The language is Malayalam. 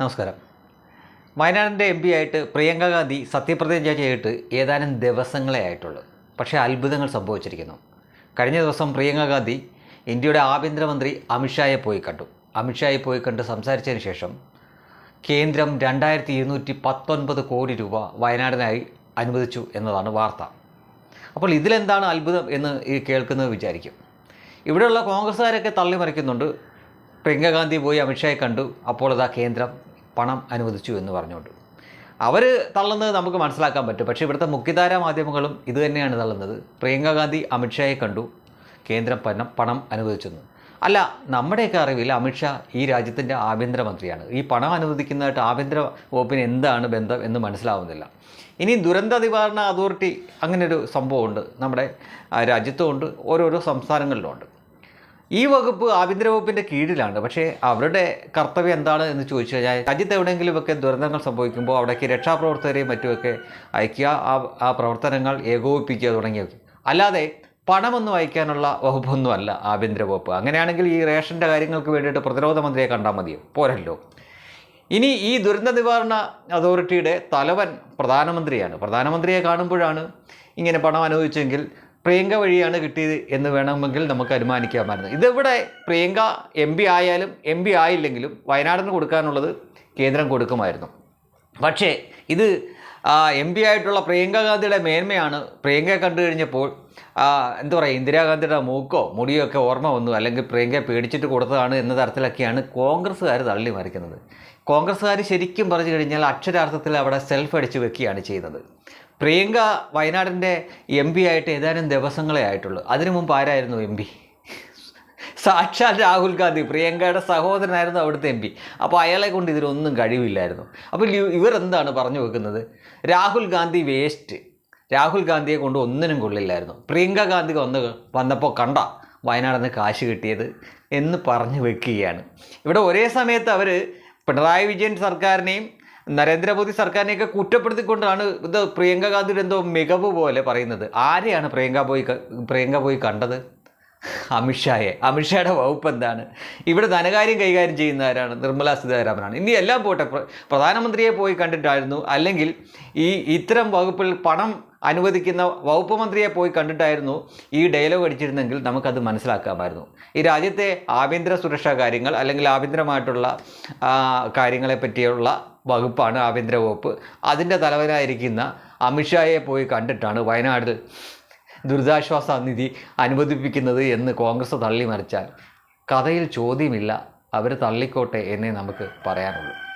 നമസ്കാരം. വയനാടിന്റെ എം പി ആയിട്ട് പ്രിയങ്ക ഗാന്ധി സത്യപ്രതിജ്ഞ ചെയ്തിട്ട് ഏതാനും ദിവസങ്ങളെ ആയിട്ടുള്ളൂ. പക്ഷേ അത്ഭുതങ്ങൾ സംഭവിച്ചിരിക്കുന്നു. കഴിഞ്ഞ ദിവസം പ്രിയങ്ക ഗാന്ധി ഇന്ത്യയുടെ ആഭ്യന്തരമന്ത്രി അമിത്ഷായെ പോയി കണ്ടു. അമിത്ഷായെ പോയി കണ്ട് സംസാരിച്ചതിന് ശേഷം കേന്ദ്രം രണ്ടായിരത്തി ഇരുന്നൂറ്റി പത്തൊൻപത് കോടി രൂപ വയനാടിനായി അനുവദിച്ചു എന്നതാണ് വാർത്ത. അപ്പോൾ ഇതിലെന്താണ് അത്ഭുതം എന്ന് ഈ കേൾക്കുന്നത് വിചാരിക്കും. ഇവിടെയുള്ള കോൺഗ്രസ്സുകാരൊക്കെ തള്ളിമറിക്കുന്നുണ്ട് പ്രിയങ്ക ഗാന്ധി പോയി അമിത്ഷായെ കണ്ടു. അപ്പോൾ അതാ കേന്ദ്രം പണം അനുവദിച്ചു എന്ന് പറഞ്ഞുകൊണ്ട്. അവർ തള്ളുന്നത് നമുക്ക് മനസ്സിലാക്കാൻ പറ്റും. പക്ഷേ ഇവിടുത്തെ മുഖ്യധാര മാധ്യമങ്ങളും ഇത് തന്നെയാണ് തള്ളുന്നത്. പ്രിയങ്ക ഗാന്ധി അമിത്ഷായെ കണ്ടു. കേന്ദ്രം പണം പണം അനുവദിച്ചെന്ന്. അല്ല നമ്മുടെയൊക്കെ അറിവിൽ അമിത്ഷാ ഈ രാജ്യത്തിന്റെ ആഭ്യന്തരമന്ത്രിയാണ്. ഈ പണം അനുവദിക്കുന്നതായിട്ട് ആഭ്യന്തര വകുപ്പിന് എന്താണ് ബന്ധം എന്ന് മനസ്സിലാവുന്നില്ല. ഇനി ദുരന്ത നിവാരണ അതോറിറ്റി അങ്ങനെ ഒരു സംഭവമുണ്ട്. നമ്മുടെ രാജ്യത്തുമുണ്ട്. ഓരോരോ സംസ്ഥാനങ്ങളിലുമുണ്ട്. ഈ വകുപ്പ് ആഭ്യന്തര വകുപ്പിന്റെ കീഴിലാണ്. പക്ഷേ അവരുടെ കർത്തവ്യം എന്താണ് എന്ന് ചോദിച്ചു കഴിഞ്ഞാൽ രാജ്യത്ത് എവിടെയെങ്കിലുമൊക്കെ ദുരന്തങ്ങൾ സംഭവിക്കുമ്പോൾ അവിടേക്ക് രക്ഷാപ്രവർത്തകരെയും മറ്റുമൊക്കെ അയക്കുക ആ പ്രവർത്തനങ്ങൾ ഏകോപിപ്പിക്കുക തുടങ്ങിയൊക്കെ അല്ലാതെ പണമൊന്നും അയക്കാനുള്ള വകുപ്പൊന്നുമല്ല ആഭ്യന്തര വകുപ്പ്. അങ്ങനെയാണെങ്കിൽ ഈ റേഷന്റെ കാര്യങ്ങൾക്ക് വേണ്ടിയിട്ട് പ്രതിരോധ മന്ത്രിയെ കണ്ടാൽ മതിയോ? പോരല്ലോ. ഇനി ഈ ദുരന്ത നിവാരണ അതോറിറ്റിയുടെ തലവൻ പ്രധാനമന്ത്രിയാണ്. പ്രധാനമന്ത്രിയെ കാണുമ്പോഴാണ് ഇങ്ങനെ പണം അനുവദിച്ചെങ്കിൽ പ്രിയങ്ക വഴിയാണ് കിട്ടിയത് എന്ന് വേണമെങ്കിൽ നമുക്ക് അനുമാനിക്കാമായിരുന്നു. ഇതിവിടെ പ്രിയങ്ക എം പി ആയാലും എം പി ആയില്ലെങ്കിലും വയനാടിന് കൊടുക്കാനുള്ളത് കേന്ദ്രം കൊടുക്കുമായിരുന്നു. പക്ഷേ ഇത് എം പി ആയിട്ടുള്ള പ്രിയങ്ക ഗാന്ധിയുടെ മേന്മയാണ് പ്രിയങ്കയെ കണ്ടു കഴിഞ്ഞപ്പോൾ എന്താ പറയുക ഇന്ദിരാഗാന്ധിയുടെ മൂക്കോ മുടിയോ ഒക്കെ ഓർമ്മ വന്നു. അല്ലെങ്കിൽ പ്രിയങ്കയെ പേടിച്ചിട്ട് കൊടുത്തതാണ് എന്ന തരത്തിലൊക്കെയാണ് കോൺഗ്രസ്സുകാർ തള്ളി മറിക്കുന്നത്. കോൺഗ്രസ്സുകാർ ശരിക്കും പറഞ്ഞു കഴിഞ്ഞാൽ അക്ഷരാർത്ഥത്തിൽ അവിടെ സെൽഫ് അടിച്ച് വെക്കുകയാണ് ചെയ്യുന്നത്. പ്രിയങ്ക വയനാടിന്റെ എം പി ആയിട്ട് ഏതാനും ദിവസങ്ങളെ ആയിട്ടുള്ളൂ. അതിനു മുമ്പ് ആരായിരുന്നു എം പി സാക്ഷാൽ രാഹുൽ ഗാന്ധി. പ്രിയങ്കയുടെ സഹോദരനായിരുന്നു അവിടുത്തെ എം പി അപ്പോൾ അയാളെ കൊണ്ട് ഇതിനൊന്നും കഴിവില്ലായിരുന്നു. അപ്പോൾ ഇവരെന്താണ് പറഞ്ഞു വെക്കുന്നത്? രാഹുൽ ഗാന്ധി വേസ്റ്റ്. രാഹുൽ ഗാന്ധിയെ കൊണ്ട് ഒന്നിനും കൊള്ളില്ലായിരുന്നു. പ്രിയങ്ക ഗാന്ധി വന്ന് വന്നപ്പോൾ കണ്ട വയനാട് നിന്ന് കാശ് കിട്ടിയത് എന്ന് പറഞ്ഞു വെക്കുകയാണ്. ഇവിടെ ഒരേ സമയത്ത് അവർ പിണറായി വിജയൻ സർക്കാരിനെയും നരേന്ദ്രമോദി സർക്കാരിനെയൊക്കെ കുറ്റപ്പെടുത്തിക്കൊണ്ടാണ് ഇത് പ്രിയങ്ക ഗാന്ധിയുടെ എന്തോ മികവ് പോലെ പറയുന്നത്. ആരെയാണ് പ്രിയങ്ക പോയി പ്രിയങ്ക പോയി കണ്ടത്? അമിത്ഷായെ. അമിത്ഷായുടെ വകുപ്പ് എന്താണ്? ഇവിടെ ധനകാര്യം കൈകാര്യം ചെയ്യുന്ന ആരാണ്? നിർമ്മല സീതാരാമനാണ്. ഇനി എല്ലാം പോട്ടെ. പ്രധാനമന്ത്രിയെ പോയി കണ്ടിട്ടായിരുന്നു. അല്ലെങ്കിൽ ഈ ഇത്തരം വകുപ്പിൽ പണം അനുവദിക്കുന്ന വകുപ്പ് മന്ത്രിയെ പോയി കണ്ടിട്ടായിരുന്നു ഈ ഡയലോഗ് അടിച്ചിരുന്നെങ്കിൽ നമുക്കത് മനസ്സിലാക്കാമായിരുന്നു. ഈ രാജ്യത്തെ ആഭ്യന്തര സുരക്ഷാ കാര്യങ്ങൾ അല്ലെങ്കിൽ ആഭ്യന്തരമായിട്ടുള്ള കാര്യങ്ങളെ പറ്റിയുള്ള വകുപ്പാണ് ആഭ്യന്തര വകുപ്പ്. അതിന്റെ തലവനായിരിക്കുന്ന അമിത്ഷായെ പോയി കണ്ടിട്ടാണ് വയനാട് ദുരിതാശ്വാസ നിധി അനുവദിപ്പിക്കുന്നത് എന്ന് കോൺഗ്രസ് തള്ളി മറിച്ചാൽ. കഥയിൽ ചോദ്യമില്ല. അവർ തള്ളിക്കോട്ടെ എന്നേ നമുക്ക് പറയാനുള്ളൂ.